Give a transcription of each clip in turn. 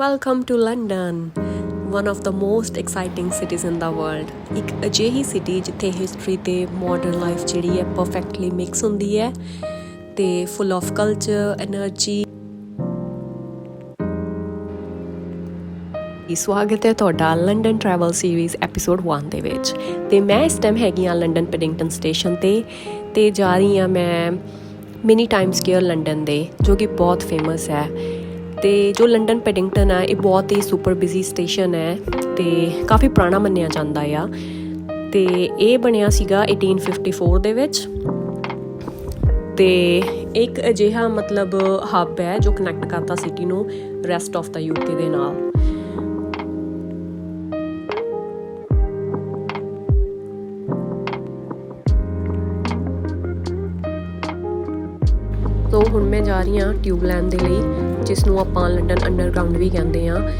Welcome to London one of the most exciting cities in the world ਇੱਕ ਅਜਿਹੀ city ਜਿੱਥੇ history ਤੇ modern life ਜਿਹੜੀ ਹੈ ਪਰਫੈਕਟਲੀ ਮਿਕਸ ਹੁੰਦੀ ਹੈ ਤੇ ਫੁੱਲ ਆਫ ਕਲਚਰ એનર્ਜੀ ਸਵਾਗਤ ਹੈ ਤੁਹਾਡਾ ਲੰਡਨ ਟਰੈਵਲ ਸੀਰੀਜ਼ ਐਪੀਸੋਡ 1 ਦੇ ਵਿੱਚ। ਤੇ ਮੈਂ ਇਸ ਟਾਈਮ ਹੈਗੀ ਆ ਲੰਡਨ ਪੈਡਿੰਗਟਨ ਸਟੇਸ਼ਨ ਤੇ। ਤੇ ਜਾ ਰਹੀ ਆ ਮੈਂ ਮਿਨੀ ਟਾਈਮ ਸਕੁਅਰ ਲੰਡਨ ਦੇ, ਜੋ ਕਿ ਬਹੁਤ ਫੇਮਸ ਹੈ। ਤੇ ਜੋ ਲੰਡਨ ਪੈਡਿੰਗਟਨ ਹੈ, ਇਹ ਬਹੁਤ ਹੀ ਸੁਪਰ ਬਿਜ਼ੀ ਸਟੇਸ਼ਨ ਹੈ ਤੇ ਕਾਫੀ ਪੁਰਾਣਾ ਮੰਨਿਆ ਜਾਂਦਾ ਆ। ਤੇ ਇਹ ਬਣਿਆ ਸੀਗਾ 1854 ਦੇ ਵਿੱਚ। ਤੇ ਇੱਕ ਅਜਿਹਾ ਮਤਲਬ ਹੱਬ ਹੈ ਜੋ ਕਨੈਕਟ ਕਰਦਾ ਸਿਟੀ ਨੂੰ ਰੈਸਟ ਆਫ ਦਾ ਯੂਕੇ ਦੇ ਨਾਲ। ਹੁਣ ਮੈਂ ਜਾ ਰਹੀ ਹਾਂ ਟਿਊਬ ਦੇ ਲਈ ਜਿਸ ਨੂੰ ਆਪਾਂ ਲੰਡਨ ਅੰਡਰਗਰਾਉਂਡ ਵੀ ਕਹਿੰਦੇ ਆ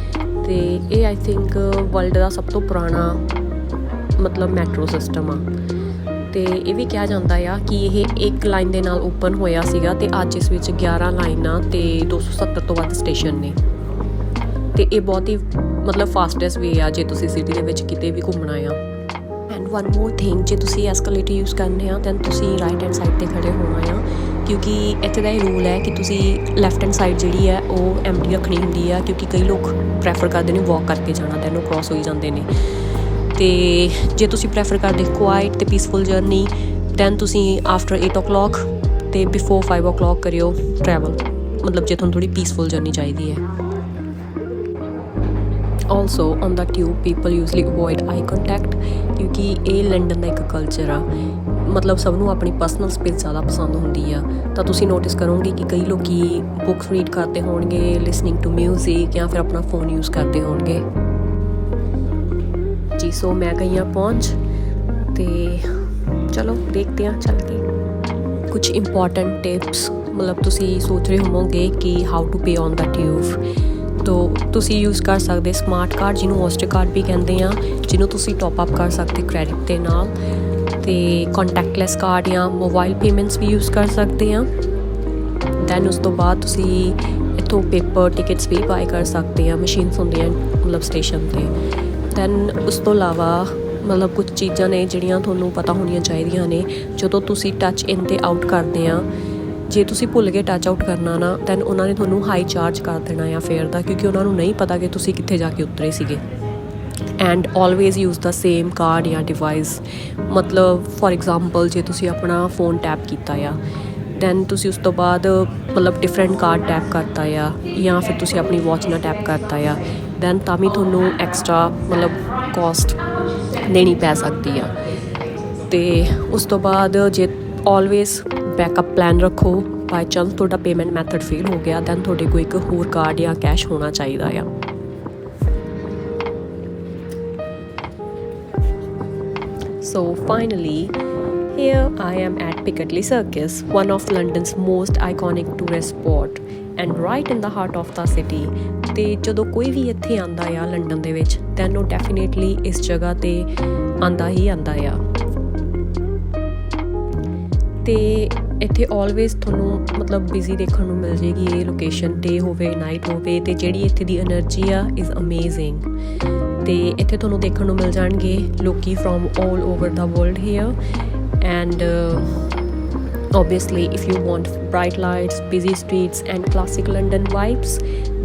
ਤੇ ਇਹ ਆਈ ਥਿੰਕ ਵਰਲਡ ਦਾ ਸਭ ਤੋਂ ਪੁਰਾਣਾ ਮਤਲਬ ਮੈਟਰੋ ਸਿਸਟਮ ਆ। ਤੇ ਇਹ ਵੀ ਕਿਹਾ ਜਾਂਦਾ ਆ ਕਿ ਇਹ ਇੱਕ ਲਾਈਨ ਦੇ ਨਾਲ ਓਪਨ ਹੋਇਆ ਸੀਗਾ ਤੇ ਅੱਜ ਇਸ ਵਿੱਚ 11 ਲਾਈਨਾਂ ਤੇ 270 ਤੋਂ ਵੱਧ ਸਟੇਸ਼ਨ ਨੇ। ਤੇ ਇਹ ਬਹੁਤ ਹੀ ਮਤਲਬ ਫਾਸਟੈਸਟ ਵੇ ਆ ਜੇ ਤੁਸੀਂ ਸਿਟੀ ਦੇ ਵਿੱਚ ਕਿਤੇ ਵੀ ਘੁੰਮਣਾ ਆ। ਐਂਡ ਵਨ ਮੋਰ ਥਿੰਗ ਜੇ ਤੁਸੀਂ ਐਸਕੇਲੇਟਰ ਯੂਜ਼ ਕਰਨੇ ਆ ਦੈਨ ਤੁਸੀਂ ਰਾਈਟ ਹੈਂਡ ਸਾਈਡ ਤੇ ਖੜੇ ਹੋਣਾ ਆ। ਕਿਉਂਕਿ ਇੱਥੇ ਦਾ ਇਹ ਰੂਲ ਹੈ ਕਿ ਤੁਸੀਂ ਲੈਫਟ ਹੈਂਡ ਸਾਈਡ ਜਿਹੜੀ ਹੈ, ਉਹ ਐਮਟੀ ਰੱਖਣੀ ਹੁੰਦੀ ਆ, ਕਿਉਂਕਿ ਕਈ ਲੋਕ ਪ੍ਰੈਫਰ ਕਰਦੇ ਨੇ ਵਾਕ ਕਰਕੇ ਜਾਣਾ ਤੇ ਇਹਨੂੰ ਕ੍ਰਾਸ ਹੋਈ ਜਾਂਦੇ ਨੇ। ਤੇ ਜੇ ਤੁਸੀਂ ਪ੍ਰੈਫਰ ਕਰਦੇ ਕੁਆਇਟ ਤੇ ਪੀਸਫੁਲ ਜਰਨੀ ਦੈਨ ਤੁਸੀਂ ਆਫਟਰ 8 ਤੇ ਬਿਫੋਰ 5 ਕਰਿਓ ਟਰੈਵਲ ਮਤਲਬ ਜੇ ਤੁਹਾਨੂੰ ਥੋੜੀ ਪੀਸਫੁਲ ਜਰਨੀ ਚਾਹੀਦੀ ਹੈ। Also on the tube people usually avoid eye contact ਕਿਉਂਕਿ ਇਹ ਲੰਡਨ ਦਾ ਇੱਕ ਕਲਚਰ ਆ। ਮਤਲਬ ਸਭ ਨੂੰ ਆਪਣੀ ਪਰਸਨਲ ਸਪੇਸ ਜ਼ਿਆਦਾ ਪਸੰਦ ਹੁੰਦੀ ਆ, ਤਾਂ ਤੁਸੀਂ ਨੋਟਿਸ ਕਰੋਗੇ ਕਿ ਕਈ ਲੋਕੀ ਬੁੱਕਸ ਰੀਡ ਕਰਦੇ ਹੋਣਗੇ ਲਿਸਨਿੰਗ ਟੂ 뮤직 ਜਾਂ ਫਿਰ ਆਪਣਾ ਫੋਨ ਯੂਜ਼ ਕਰਦੇ ਹੋਣਗੇ। ਜੀ ਸੋ ਮੈਂ ਗਈ ਆ ਪਹੁੰਚ ਤੇ ਚਲੋ ਦੇਖਦੇ ਹਾਂ ਚੱਲ ਕੇ। ਕੁਝ ਇੰਪੋਰਟੈਂਟ ਟਿਪਸ ਮਤਲਬ ਤੁਸੀਂ ਸੋਚ ਰਹੇ ਹੋਵੋਗੇ ਕਿ how to pay on the tube ਤੋਂ ਤੁਸੀਂ ਯੂਜ਼ ਕਰ ਸਕਦੇ ਸਮਾਰਟ ਕਾਰਡ ਜਿਹਨੂੰ ਔਸਟਰ ਕਾਰਡ ਵੀ ਕਹਿੰਦੇ ਆ, ਜਿਹਨੂੰ ਤੁਸੀਂ ਟਾਪ ਅਪ ਕਰ ਸਕਦੇ ਕ੍ਰੈਡਿਟ ਦੇ ਨਾਲ। ਤੇ ਕੰਟੈਕਟਲੈਸ ਕਾਰਡ ਜਾਂ ਮੋਬਾਈਲ ਪੇਮੈਂਟਸ ਵੀ ਯੂਜ਼ ਕਰ ਸਕਦੇ ਆ ਦੈਨ ਉਸ ਤੋਂ ਬਾਅਦ ਤੁਸੀਂ ਇਥੋਂ ਪੇਪਰ ਟਿਕਟਸ ਵੀ ਬਾਈ ਕਰ ਸਕਦੇ ਆ ਮਸ਼ੀਨਸ ਹੁੰਦੀਆਂ ਮਤਲਬ ਸਟੇਸ਼ਨ ਤੇ। ਦੈਨ ਉਸ ਤੋਂ ਇਲਾਵਾ ਮਤਲਬ ਕੁਝ ਚੀਜ਼ਾਂ ਨੇ ਜਿਹੜੀਆਂ ਤੁਹਾਨੂੰ ਪਤਾ ਹੋਣੀਆਂ ਚਾਹੀਦੀਆਂ ਨੇ, ਜਦੋਂ ਤੁਸੀਂ ਟੱਚ ਇਨ ਤੇ ਆਊਟ ਕਰਦੇ ਆ ਜੇ ਤੁਸੀਂ ਭੁੱਲ ਕੇ ਟੱਚ ਆਊਟ ਕਰਨਾ ਨਾ ਦੈਨ ਉਹਨਾਂ ਨੇ ਤੁਹਾਨੂੰ ਹਾਈ ਚਾਰਜ ਕਰ ਦੇਣਾ ਆ ਫੇਅਰ ਦਾ, ਕਿਉਂਕਿ ਉਹਨਾਂ ਨੂੰ ਨਹੀਂ ਪਤਾ ਕਿ ਤੁਸੀਂ ਕਿੱਥੇ ਜਾ ਕੇ ਉਤਰੇ ਸੀਗੇ। And always use the same card ਜਾਂ ਡਿਵਾਈਸ ਮਤਲਬ ਫੋਰ ਐਗਜ਼ਾਮਪਲ ਜੇ ਤੁਸੀਂ ਆਪਣਾ ਫੋਨ ਟੈਪ ਕੀਤਾ ਆ ਦੈਨ ਤੁਸੀਂ ਉਸ ਤੋਂ ਬਾਅਦ ਮਤਲਬ ਡਿਫਰੈਂਟ ਕਾਰਡ ਟੈਪ ਕਰਤਾ ਆ ਜਾਂ ਫਿਰ ਤੁਸੀਂ ਆਪਣੀ ਵਾਚ ਨਾਲ ਟੈਪ ਕਰਤਾ ਆ ਦੈਨ ਤਾਂ ਵੀ ਤੁਹਾਨੂੰ ਐਕਸਟਰਾ ਮਤਲਬ ਕਾਸਟ ਦੇਣੀ ਪੈ ਸਕਦੀ ਆ ਤੇ ਉਸ ਤੋਂ ਬਾਅਦ ਜੇ ਆਲਵੇਜ਼ ਬੈਕਅਪ ਪਲਾਨ ਰੱਖੋ ਬਾਈ ਚਾਂਸ ਤੁਹਾਡਾ ਪੇਮੈਂਟ ਮੈਥਡ ਫੇਲ ਹੋ ਗਿਆ ਦੈਨ ਤੁਹਾਡੇ ਕੋਲ ਇੱਕ ਹੋਰ ਕਾਰਡ ਜਾਂ ਕੈਸ਼ ਹੋਣਾ ਚਾਹੀਦਾ ਆ So, finally, here I am at Piccadilly Circus, one of London's most iconic tourist spot and right in the heart of the city. ਤੇ ਜਦੋਂ ਕੋਈ ਵੀ ਇੱਥੇ ਆਂਦਾ ਆ ਲੰਡਨ ਦੇ ਵਿੱਚ ਦੈਨ ਉਹ ਡੈਫੀਨੇਟਲੀ ਇਸ ਜਗ੍ਹਾ ਤੇ ਆਂਦਾ ਹੀ ਆਂਦਾ ਆ ਤੇ ਇੱਥੇ ਆਲਵੇਸ ਤੁਹਾਨੂੰ ਮਤਲਬ ਬਿਜ਼ੀ ਦੇਖਣ ਨੂੰ ਮਿਲ ਜੇਗੀ ਇਹ ਲੋਕੇਸ਼ਨ ਡੇ ਹੋਵੇ ਨਾਈਟ ਹੋਵੇ ਤੇ ਜਿਹੜੀ ਇੱਥੇ ਦੀ એનર્ਜੀ ਆ ਇਜ਼ ਅਮੇਜ਼ਿੰਗ ਤੇ ਇੱਥੇ ਤੁਹਾਨੂੰ ਦੇਖਣ ਨੂੰ ਮਿਲ ਜਾਣਗੇ ਲੋਕੀ from 올 over the world here and obviously, if you want bright lights, busy streets, and classic london vibes,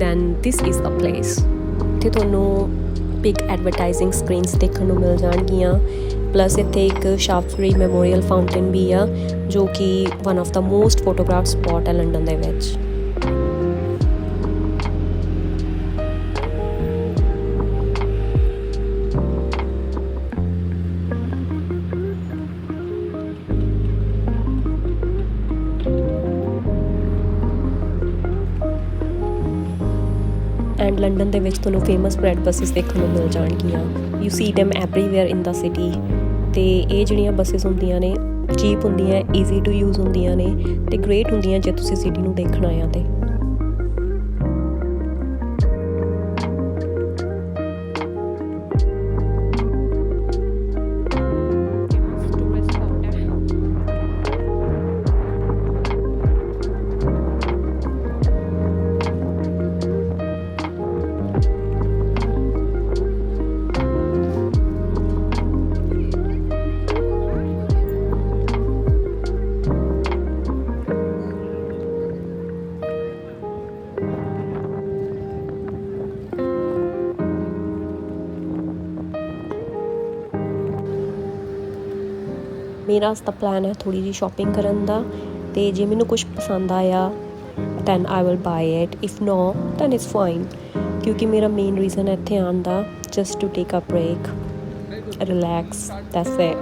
then this is a place. ਇੱਥੇ ਤੁਹਾਨੂੰ ਬਿਗ ਐਡਵਰਟਾਈਜ਼ਿੰਗ ਸਕਰੀਨਸ ਦੇਖਣ ਨੂੰ ਮਿਲ ਜਾਣਗੀਆਂ। ਪਲੱਸ ਇੱਥੇ ਇੱਕ ਸ਼ਾਫਟਰੀ ਮੈਮੋਰੀਅਲ ਫਾਊਂਟੇਨ ਵੀ ਆ, ਜੋ ਕਿ one of the most photograph spot ਹੈ ਲੰਡਨ ਦੇ ਵਿੱਚ। ਐਂਡ ਲੰਡਨ ਦੇ ਵਿੱਚ ਤੁਹਾਨੂੰ ਫੇਮਸ ਬ੍ਰੈਡ ਬੱਸਸ ਦੇਖਣ ਨੂੰ ਮਿਲ ਜਾਣਗੀਆਂ। You see them everywhere in the city ਤੇ ਇਹ ਜਿਹੜੀਆਂ ਬੱਸਸ ਹੁੰਦੀਆਂ ਨੇ ਚੀਪ ਹੁੰਦੀਆਂ ਈਜ਼ੀ ਟੂ ਯੂਜ਼ ਹੁੰਦੀਆਂ ਨੇ ਤੇ ਗ੍ਰੇਟ ਹੁੰਦੀਆਂ ਜੇ ਤੁਸੀਂ ਸਿਟੀ ਨੂੰ ਦੇਖਣ ਆਇਆ ਤੇ। ਮੇਰਾ ਅੱਜ ਦਾ ਪਲਾਨ ਹੈ ਥੋੜੀ ਜਿਹੀ ਸ਼ਾਪਿੰਗ ਕਰਨ ਦਾ ਤੇ ਜੇ ਮੈਨੂੰ ਕੁਝ ਪਸੰਦ ਆਇਆ then I will buy it if no then it's fine ਕਿਉਂਕਿ ਮੇਰਾ ਮੇਨ ਰੀਜ਼ਨ ਹੈ ਇੱਥੇ ਆਉਣ ਦਾ just to take a break relax that's it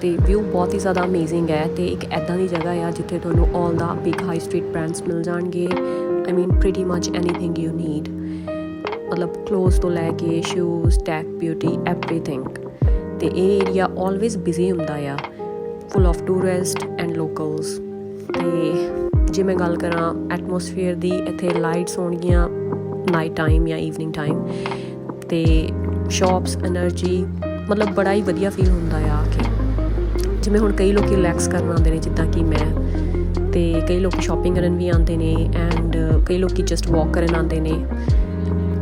ਤੇ ਵਿਊ ਬਹੁਤ ਹੀ ਜ਼ਿਆਦਾ ਅਮੇਜ਼ਿੰਗ ਹੈ ਤੇ ਇੱਕ ਐਦਾਂ ਦੀ ਜਗ੍ਹਾ ਆ ਜਿੱਥੇ ਤੁਹਾਨੂੰ 올 the big high street brands ਮਿਲ ਜਾਣਗੇ। I mean pretty much anything you need ਮਤਲਬ ਕਲੋਥਸ ਤੋਂ ਲੈ ਕੇ ਸ਼ੂਜ਼ ਟੈਕ ਬਿਊਟੀ ਐਵਰੀਥਿੰਗ ਤੇ ਇਹ ਏਰੀਆ ਆਲਵੇਸ ਬਿਜ਼ੀ ਹੁੰਦਾ ਆ full of tourist and locals ਤੇ ਜੇ ਮੈਂ ਗੱਲ ਕਰਾਂ ਐਟਮੋਸਫੇਅਰ ਦੀ, ਇੱਥੇ ਲਾਈਟਸ ਹੋਣਗੀਆਂ ਨਾਈਟ ਟਾਈਮ ਜਾਂ ਈਵਨਿੰਗ ਟਾਈਮ ਤੇ ਸ਼ਾਪਸ એનર્ਜੀ ਮਤਲਬ ਬੜਾ ਹੀ ਵਧੀਆ ਫੀਲ ਹੁੰਦਾ ਆ ਕਿ ਜਿਵੇਂ ਹੁਣ ਕਈ ਲੋਕੀ ਰਿਲੈਕਸ ਕਰਨ ਆਉਂਦੇ ਨੇ, ਜਿੱਦਾਂ ਕਿ ਮੈਂ, ਤੇ ਕਈ ਲੋਕ ਸ਼ਾਪਿੰਗ ਕਰਨ ਵੀ ਆਉਂਦੇ ਨੇ ਐਂਡ ਕਈ ਲੋਕੀ ਜਸਟ ਵਾਕ ਕਰਨ ਆਉਂਦੇ ਨੇ।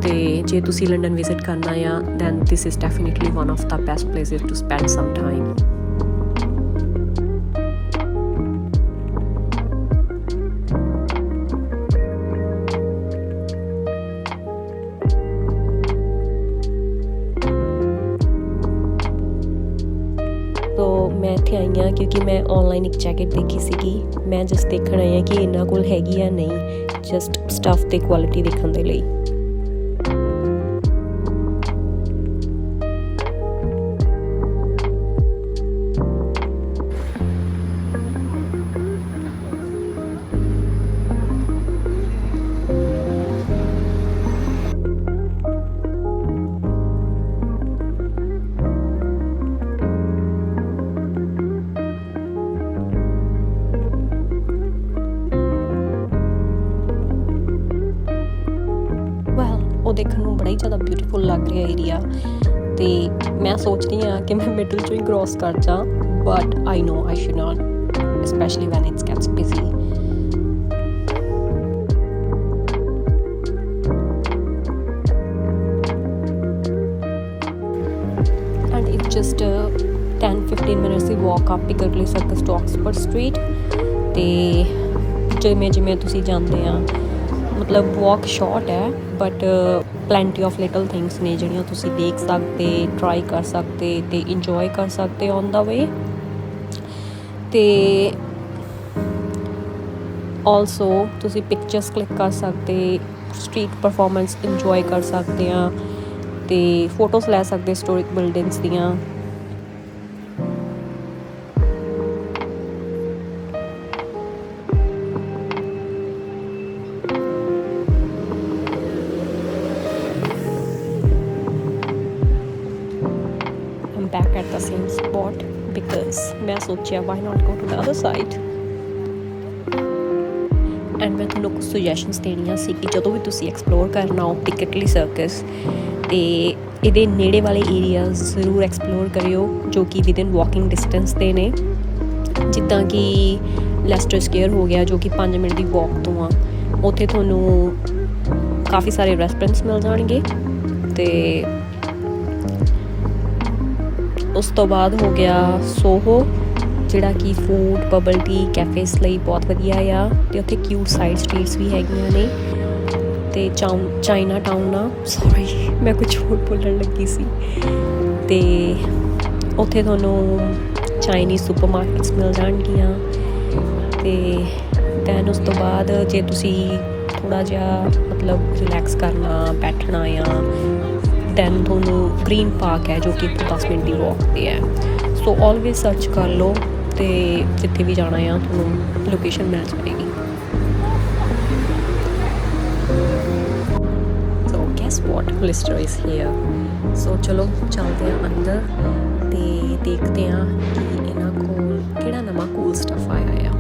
ਤੇ ਜੇ ਤੁਸੀਂ ਲੰਡਨ ਵਿਜ਼ਿਟ ਕਰਨਾ ਆ then this is definitely one of the best places to spend some time ਮੈਂ ਇੱਥੇ ਆਈ ਹਾਂ ਕਿਉਂਕਿ ਮੈਂ ਆਨਲਾਈਨ ਇੱਕ ਜੈਕਟ ਦੇਖੀ ਸੀਗੀ। ਮੈਂ ਜਸਟ ਦੇਖਣ ਆਈ ਹਾਂ ਕਿ ਇਹਨਾਂ ਕੋਲ ਹੈਗੀ ਆ ਨਹੀਂ ਜਸਟ ਸਟੱਫ ਤੇ ਕੁਆਲਿਟੀ ਦੇਖਣ ਦੇ ਲਈ। ਉਹ ਦੇਖਣ ਨੂੰ ਬੜਾ ਹੀ ਜ਼ਿਆਦਾ ਬਿਊਟੀਫੁਲ ਲੱਗ ਰਿਹਾ ਏਰੀਆ ਤੇ ਮੈਂ ਸੋਚ ਰਹੀ ਹਾਂ ਕਿ ਮੈਂ ਮਿਡਲ ਚੋਂ ਹੀ ਕ੍ਰਾਸ ਕਰ ਜਾ but I know I should not especially when it gets busy and it's just uh, a 10-15 minutes the walk up Piccadilly Circus to Oxford Street ਤੇ ਜਿਵੇਂ ਜਿਵੇਂ ਤੁਸੀਂ ਜਾਂਦੇ ਆ, ਮਤਲਬ ਵਾਕ ਸ਼ਾਰਟ ਹੈ but plenty of little things ਨੇ ਜਿਹੜੀਆਂ ਤੁਸੀਂ ਦੇਖ ਸਕਦੇ ਟਰਾਈ ਕਰ ਸਕਦੇ ਤੇ ਇੰਜੋਏ ਕਰ ਸਕਦੇ ਔਨ ਦਾ ਵੇ ਤੇ ਆਲਸੋ ਤੁਸੀਂ ਪਿਕਚਰਸ ਕਲਿੱਕ ਕਰ ਸਕਦੇ ਸਟਰੀਟ ਪਰਫਾਰਮੈਂਸ ਇੰਜੋਏ ਕਰ ਸਕਦੇ ਆ ਤੇ ਫੋਟੋਸ ਲੈ ਸਕਦੇ ਹਿਸਟੋਰਿਕ ਬਿਲਡਿੰਗਸ ਦੀਆਂ. Same spot because ਮੈਂ ਸੋਚਿਆ, why not go to the other side? And ਮੈਂ ਤੁਹਾਨੂੰ ਕੁਝ ਸੁਜੈਸ਼ਨਸ ਦੇਣੀਆਂ ਸੀ ਕਿ ਜਦੋਂ ਵੀ ਤੁਸੀਂ ਐਕਸਪਲੋਰ ਕਰਨਾ ਹੋ ਪਿਕਟਲੀ ਸਰਕਸ ਤੇ ਇਹਦੇ ਨੇੜੇ ਵਾਲੇ ਏਰੀਆਜ਼ ਜ਼ਰੂਰ ਐਕਸਪਲੋਰ ਕਰਿਓ, ਜੋ ਕਿ ਵਿਦਿਨ ਵਾਕਿੰਗ ਡਿਸਟੈਂਸ ਤੇ ਨੇ। ਜਿੱਦਾਂ ਕਿ ਲੈਸਟਰ ਸਕੁਅਰ ਹੋ ਗਿਆ, ਜੋ ਕਿ 5 ਮਿੰਟ ਦੀ ਵਾਕ ਤੋਂ ਆ। ਉੱਥੇ ਤੁਹਾਨੂੰ ਕਾਫੀ ਸਾਰੇ ਰੈਸਟੋਰੈਂਟਸ ਮਿਲ ਜਾਣਗੇ, ਤੇ ਉਸ ਤੋਂ ਬਾਅਦ ਹੋ ਗਿਆ ਸੋਹੋ, ਜਿਹੜਾ ਕਿ ਫੂਡ ਬਬਲ ਟੀ ਕੈਫੇਸ ਲਈ ਬਹੁਤ ਵਧੀਆ ਆ। ਤੇ ਉੱਥੇ ਕਿਊਟ ਸਾਈਡ ਸਟਰੀਟਸ ਵੀ ਹੈਗੀਆਂ ਨੇ। ਤੇ ਚਾਉਨ ਚਾਈਨਾ ਟਾਊਨ ਆ। ਸੌਰੀ ਮੈਂ ਕੁਝ ਹੋਰ ਬੋਲਣ ਲੱਗੀ ਸੀ। ਤੇ ਉੱਥੇ ਤੁਹਾਨੂੰ ਚਾਈਨੀਜ਼ ਸੁਪਰਮਾਰਕਟਸ ਮਿਲ ਜਾਣਗੀਆਂ। ਤੇ ਦੈਨ ਉਸ ਤੋਂ ਬਾਅਦ ਜੇ ਤੁਸੀਂ ਥੋੜਾ ਜਿਹਾ ਮਤਲਬ ਰਿਲੈਕਸ ਕਰਨਾ, ਬੈਠਣਾ ਆ ਦੈਨ ਤੁਹਾਨੂੰ ਗ੍ਰੀਨ ਪਾਰਕ ਹੈ ਜੋ ਕਿ 10 ਮਿੰਟ ਦੀ ਵਾਕ ਤੇ ਹੈ। ਸੋ ਆਲਵੇਸ ਸਰਚ ਕਰ ਲਓ ਤੇ ਜਿੱਥੇ ਵੀ ਜਾਣਾ ਆ ਤੁਹਾਨੂੰ ਲੋਕੇਸ਼ਨ ਮਿਲ ਜਾਏਗੀ। So guess what Leicester is here so ਚਲੋ, ਚੱਲਦੇ ਆ ਅੰਦਰ ਤੇ ਦੇਖਦੇ ਆ ਕਿ ਇਹਨਾਂ ਕੋਲ ਕਿਹੜਾ ਨਵਾਂ ਕੂਲ ਸਟਫ ਆਇਆ ਆ।